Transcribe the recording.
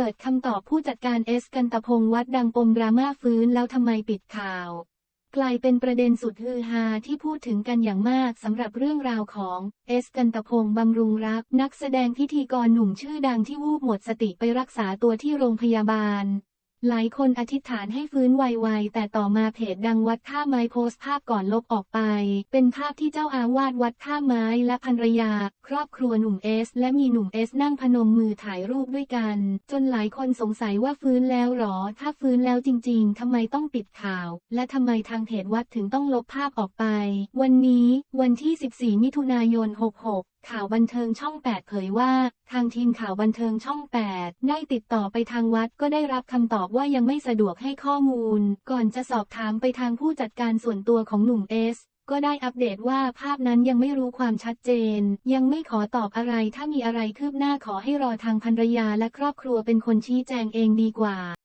เปิดคำตอบผู้จัดการเอสกันตพงศ์วัดดังปมดราม่าฟื้นแล้วทำไมปิดข่าว กลายเป็นประเด็นสุดฮือฮาที่พูดถึงกันอย่างมากสำหรับเรื่องราวของเอสกันตพงศ์บำรุงรัก นักแสดงพิธีกรหนุ่มชื่อดังที่วูบหมดสติไปรักษาตัวที่โรงพยาบาล หลายคนอธิษฐานให้ฟื้นไวๆ แต่ต่อมาเพจดังวัดท่าไม้โพสต์ภาพก่อนลบออกไป เป็นภาพที่เจ้าอาวาสวัดท่าไม้และภรรยา ครอบครัวหนุ่มเอส และมีหนุ่มเอสนั่งพนมมือถ่ายรูปด้วยกัน จนหลายคนสงสัยว่าฟื้นแล้วหรอ ถ้าฟื้นแล้วจริงๆ ทำไมต้องปิดข่าว และทำไมทางเพจวัดถึงต้องลบภาพออกไป วันนี้ วันที่ 14 มิถุนายน 66ข่าวบันเทิงช่อง 8 เผยว่า ทางทีมข่าวบันเทิงช่อง 8 ได้ติดต่อไปทางวัดก็ได้รับคำตอบว่ายังไม่สะดวกให้ข้อมูล ก่อนจะสอบถามไปทางผู้จัดการส่วนตัวของหนุ่มเอสก็ได้อัปเดตว่าภาพนั้นยังไม่รู้ความชัดเจน ยังไม่ขอตอบอะไรถ้ามีอะไรคืบหน้าขอให้รอทางภรรยาและครอบครัวเป็นคนชี้แจงเองดีกว่า